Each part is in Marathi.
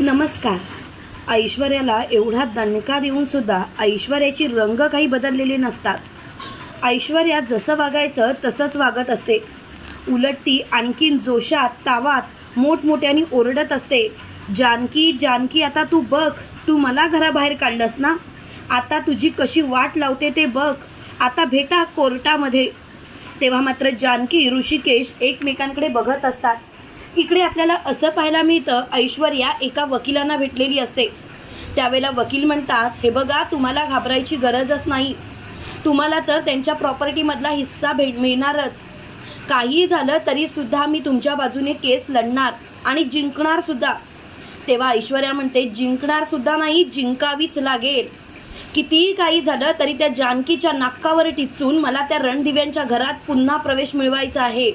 नमस्कार. ऐश्वर्याला एवढा दणका देऊन सुद्धा ऐश्वर्याची रंग काही बदललेले नसतात. ऐश्वर्या जसं वागायचं तसंच वागत असते. उलट ती आणखीन जोशात तावात मोठमोठ्याने ओरडत असते. जानकी जानकी आता तू बघ तू मला घराबाहेर काढलंस ना? आता तुझी कशी वाट लावते ते बघ. आता भेटा कोर्टामध्ये. तेव्हा मात्र जानकी ऋषिकेश एकमेकांकडे बघत असतात. इकडे आपल्याला असं पाहायला मिळतं ऐश्वर्या एका वकिलांना भेटलेली असते. त्यावेळेला वकील म्हणतात हे बघा तुम्हाला घाबरायची गरजच नाही. तुम्हाला तर त्यांच्या प्रॉपर्टीमधला हिस्सा भेट मिळणारच. काही झालं तरीसुद्धा मी तुमच्या बाजूने केस लढणार आणि जिंकणारसुद्धा तेव्हा ऐश्वर्या म्हणते जिंकणारसुद्धा नाही जिंकावीच लागेल. कितीही काही झालं तरी त्या जानकीच्या नाकावर टिचून मला त्या रणदिव्यांच्या घरात पुन्हा प्रवेश मिळवायचा आहे.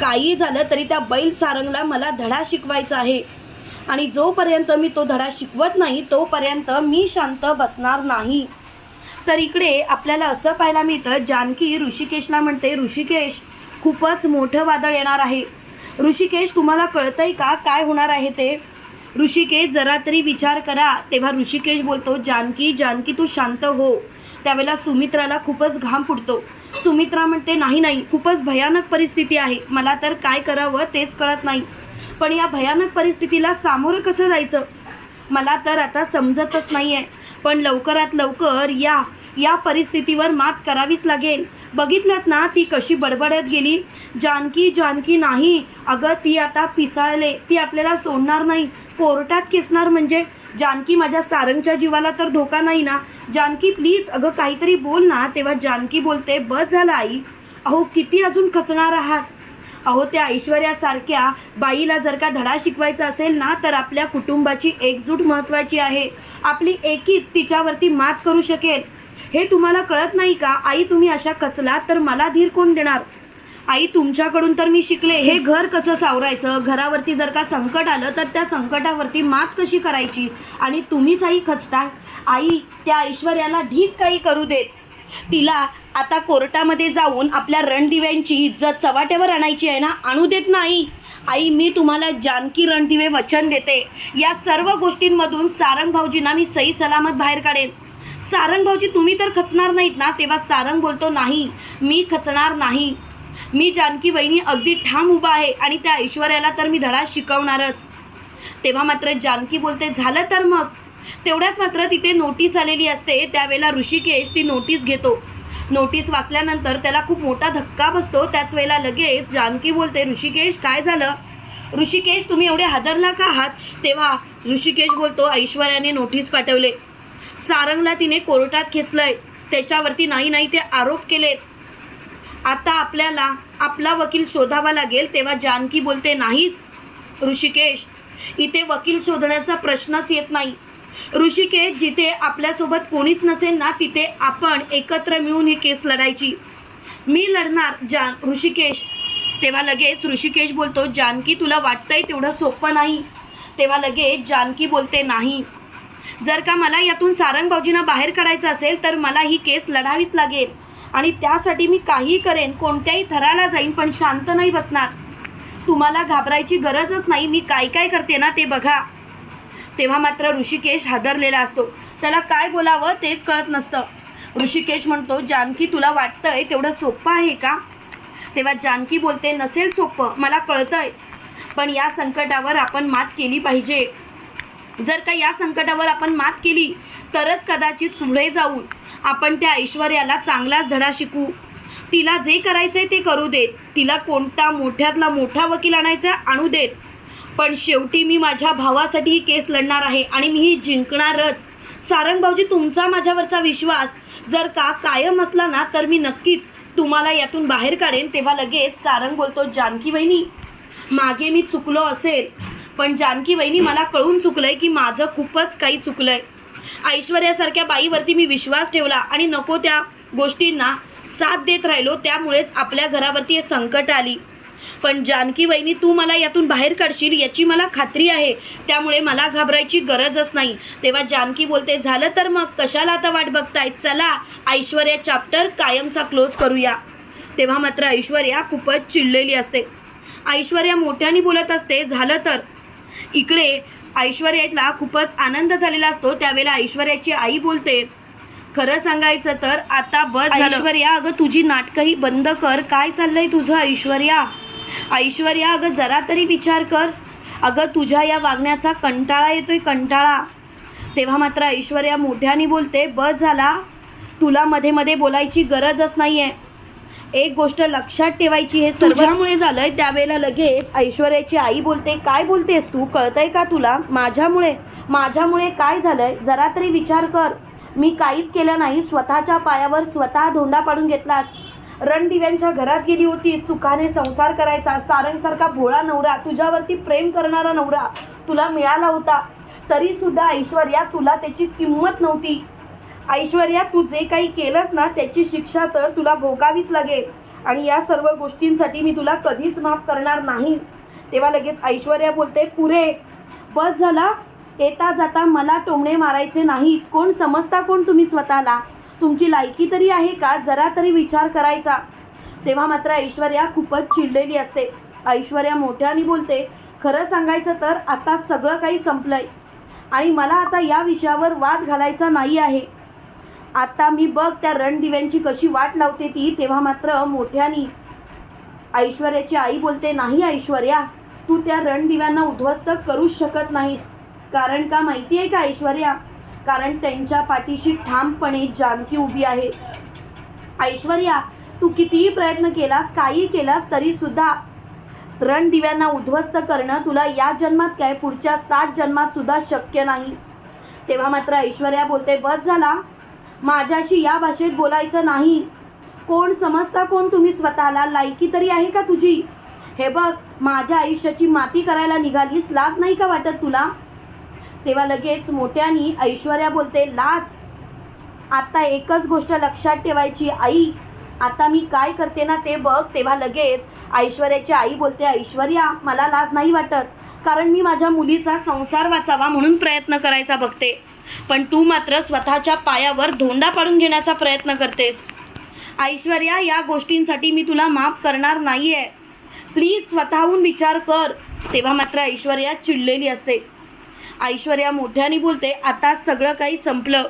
काही झालं तरी त्या बैल सारंगला मला धडा शिकवायचा आहे. आणि जोपर्यंत मी तो धडा शिकवत नाही तोपर्यंत मी शांत बसणार नाही. तर इकडे आपल्याला असं पाहायला मिळतं जानकी ऋषिकेशला म्हणते ऋषिकेश खूपच मोठं वादळ येणार आहे. ऋषिकेश तुम्हाला कळतंय का? काय होणार आहे ते? ऋषिकेश जरा तरी विचार करा. तेव्हा ऋषिकेश बोलतो जानकी जानकी तू शांत हो. त्यावेळेला सुमित्राला खूपच घाम फुटतो. सुमित्रा म्हणते नाही नाही खूपच भयानक परिस्थिती आहे. मला तर काय करावं तेच कळत नाही. पण या भयानक परिस्थितीला सामोरं कसं जायचं? मला तर आता समजतच नाही आहे पण लवकरात लवकर या या परिस्थितीवर मात करावीच लागेल. बघितलं ना ती कशी बडबडत गेली? जानकी जानकी नाही. अगं ती आता पिसाळले. ती आपल्याला सोडणार नाही. कोर्टात खेचणार म्हणजे? जानकी माझ्या सारंगच्या जीवाला तर धोका नाही ना? जानकी प्लीज अगं काहीतरी बोल ना. तेव्हा जानकी बोलते बस झालं आई. अहो किती अजून खचणार आहात? अहो त्या ऐश्वर्यासारख्या बाईला जर का धडा शिकवायचा असेल ना तर आपल्या कुटुंबाची एकजूट महत्त्वाची आहे. आपली एकीच तिच्यावरती मात करू शकेल. हे तुम्हाला कळत नाही का? आई तुम्ही अशा कचलात तर मला धीर कोण देणार? आई तुमच्याकडून तर मी शिकले. हे घर कसं सावरायचं? घरावरती जर का संकट आलं तर त्या संकटावरती मात कशी करायची? आणि तुम्हीच आई खचताय आई त्या ऐश्वर्याला ढीक काही करू देत. तिला आता कोर्टामध्ये जाऊन आपल्या रणदिव्यांची इज्जत चव्हाट्यावर आणायची आहे ना आणू देत नाही. आई मी तुम्हाला जानकी रणदिवे वचन देते. या सर्व गोष्टींमधून सारंग भाऊजींना मी सही सलामत बाहेर काढेन. सारंग भाऊजी तुम्ही तर खचणार नाहीत ना तेव्हा सारंग बोलतो नाही मी खचणार नाही. मी जानकी वहिनी अगदी ठाम उभा आहे आणि त्या ऐश्वर्याला तर मी धडा शिकवणारच. तेव्हा मात्र जानकी बोलते झालं तर मग. तेवढ्यात मात्र तिथे नोटीस आलेली असते. त्यावेळेला ऋषिकेश ती नोटीस घेतो. नोटीस वाचल्यानंतर त्याला खूप मोठा धक्का बसतो. त्याच वेळेला लगेच जानकी बोलते ऋषिकेश काय झालं? ऋषिकेश तुम्ही एवढे हादरला का आहात? तेव्हा ऋषिकेश बोलतो ऐश्वर्याने नोटीस पाठवले. सारंगला तिने कोर्टात खेचलंय. त्याच्यावरती नाही नाही ते आरोप केलेत. आता आपल्याला आपला वकील शोधावा लागेल तेव्हा जानकी बोलते नाहीच ऋषिकेश इथे वकील शोधण्याचा प्रश्नच येत नाही. ऋषिकेश जिथे आपल्यासोबत कोणीच नसेल ना तिथे आपण एकत्र मिळून ही केस लढायची. मी लढणार जान ऋषिकेश. तेव्हा लगेच ऋषिकेश बोलतो जानकी तुला वाटतंय तेवढं सोपं नाही? तेव्हा लगेच जानकी बोलते नाही. जर का मला यातून सारंग भाऊजींना बाहेर काढायचं असेल तर मला ही केस लढावीच लागेल. आणि त्यासाठी मी काही करेन कोणत्याही थराला जाईन पण शांत नाही बसणार. तुम्हाला घाबरायची गरजच नाही मी काय काय करते ना ते बघा. तेव्हा मात्र ऋषिकेश हादरलेला असतो. त्याला काय बोलावं तेच कळत नसतं. ऋषिकेश म्हणतो जानकी तुला वाटतंय तेवढं सोपं आहे का? तेव्हा जानकी बोलते नसेल सोपं मला कळतंय. पण या संकटावर आपण मात केली पाहिजे. जर का या संकटावर आपण मात केली तरच कदाचित पुढे जाऊन आपण त्या ऐश्वर्याला चांगलाच धडा शिकू. तिला जे करायचंय ते करू देत. तिला कोणता मोठ्यातला मोठा वकील आणायचा आणू देत. पण शेवटी मी माझ्या भावासाठी ही केस लढणार आहे आणि मी ही जिंकणारच. सारंग भाऊजी तुमचा माझ्यावरचा विश्वास जर का कायम असला ना तर मी नक्कीच तुम्हाला यातून बाहेर काढेन. तेव्हा लगेच सारंग बोलतो जानकी वहिनी मागे मी चुकलो असेल पण जानकी वहिनी मला कळून चुकलंय की माझं खूपच काही चुकलंय. ऐश्वर्यासारख्या बाईवरती मी विश्वास ठेवला आणि नको त्या गोष्टींना साथ देत राहिलो त्यामुळेच आपल्या घरावरती हे संकट आली. पण जानकी वहिनी तू मला यातून बाहेर काढशील याची मला खात्री आहे. त्यामुळे मला घाबरायची गरजच नाही. तेव्हा जानकी बोलते झालं तर मग कशाला आता वाट बघताय? चला ऐश्वर्या चॅप्टर कायमचा क्लोज करूया. तेव्हा मात्र ऐश्वर्या खूपच चिडलेली असते. ऐश्वर्या मोठ्याने बोलत असते झालं तर. इकडे ऐश्वर्याला खूपच आनंद झालेला असतो. त्यावेळेला ऐश्वर्याची आई बोलते खरं सांगायचं तर आता बस ऐश्वर्या अगं तुझी नाटकंही बंद कर. काय चाललंय तुझं ऐश्वर्या? ऐश्वर्या अगं जरा तरी विचार कर. अगं तुझ्या या वागण्याचा कंटाळा येतोय कंटाळा. तेव्हा मात्र ऐश्वर्या मोठ्याने बोलते बस झाला. तुला मध्ये मध्ये बोलायची गरजच नाहीये. एक गोष्ट लक्षात ठेवायची हे तुझ्यामुळे झालंय त्यावेळेला लगेच ऐश्वर्याची आई बोलते काय बोलतेस तू? कळतंय का तुला? माझ्यामुळे माझ्यामुळे काय झालंय? जरा तरी विचार कर. मी काहीच केलं नाही. स्वतःच्या पायावर स्वतः धोंडा पाडून घेतलास. रणदिव्यांच्या घरात गेली होती. सुखाने संसार करायचा. सारंगसारखा भोळा नवरा. तुझ्यावरती प्रेम करणारा नवरा तुला मिळाला होता. तरी सुद्धा ऐश्वर्या तुला त्याची किंमत नव्हती. ऐश्वर्या तू जे काही केलंस ना त्याची शिक्षा तर तुला भोगावीच लागेल. आणि या सर्व गोष्टींसाठी मी तुला कधीच माफ करणार नाही. तेव्हा लगेच ऐश्वर्या बोलते पुरे बस झाला. येता जाता मला टोमणे मारायचे नाहीत. कोण समजता कोण तुम्ही स्वतःला? तुमची लायकी तरी आहे का? जरा तरी विचार करायचा. तेव्हा मात्र ऐश्वर्या खूपच चिडलेली असते. ऐश्वर्या मोठ्याने बोलते खरं सांगायचं तर आता सगळं काही संपलंय. आणि मला आता या विषयावर वाद घालायचा नाही आहे. आता मी बघ त्या रणदिव्यांची कशी वाट लावते ती. तेव्हा मात्र मोठ्यानी ऐश्वर्याची आई बोलते नाही ऐश्वर्या तू त्या रणदिव्यांना उद्ध्वस्त करूच शकत नाहीस. कारण का माहिती आहे का ऐश्वर्या? कारण त्यांच्या पाठीशी ठामपणे जानकी उभी आहे. ऐश्वर्या तू कितीही प्रयत्न केलास काही केलास तरी सुद्धा रणदिव्यांना उद्ध्वस्त करणं तुला या जन्मात काय पुढच्या सात जन्मात सुद्धा शक्य नाही. तेव्हा मात्र ऐश्वर्या बोलते बस झाला माझ्याशी या भाषेत बोलायचं नाही. कोण समजता कोण तुम्ही स्वतःला? लायकी तरी आहे का तुझी? हे बघ माझ्या आयुष्याची माती करायला निघालीस लाज नाही का वाटत तुला? तेव्हा लगेच मोठ्यानी ऐश्वर्या बोलते लाज. आता एकच गोष्ट लक्षात ठेवायची आई. आता मी काय करते ना ते बघ. तेव्हा लगेच ऐश्वर्याची आई बोलते ऐश्वर्या मला लाज नाही वाटत. कारण मी माझ्या मुलीचा संसार वाचावा म्हणून प्रयत्न करायचा बघते. पण तू मात्र स्वतःच्या पायावर धोंडा पाडून घेण्याचा प्रयत्न करतेस. ऐश्वर्या या गोष्टींसाठी मी तुला माफ करणार नाही आहे प्लीज स्वतःहून विचार कर. तेव्हा मात्र ऐश्वर्या चिडलेली असते. ऐश्वर्या मोठ्याने बोलते आता सगळं काही संपलं.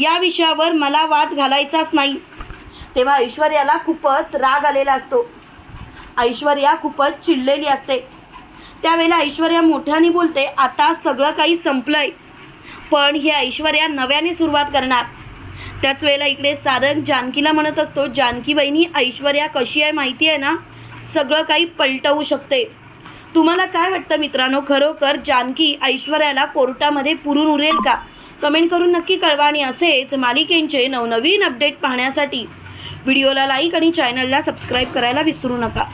या विषयावर मला वाद घालायचाच नाही. तेव्हा ऐश्वर्याला खूपच राग आलेला असतो. ऐश्वर्या खूपच चिडलेली असते. त्यावेळेला ऐश्वर्या मोठ्याने बोलते आता सगळं काही संपलंय. पण ही ऐश्वर्या नव्याने सुरुवात करणार. त्याच वेळेला इकडे सारंग जानकीला म्हणत असतो जानकी बहिणी ऐश्वर्या कशी आहे माहिती आहे ना? सगळं काही पलटवू शकते. तुम्हाला काय वाटतं मित्रांनो? खरोखर जानकी ऐश्वर्याला कोर्टामध्ये पुरून उरेल का? कमेंट करून नक्की कळवा आणि असेच मालिकेंचे नवनवीन अपडेट पाहण्यासाठी. व्हिडिओला लाईक आणि चॅनलला सबस्क्राईब करायला विसरू नका.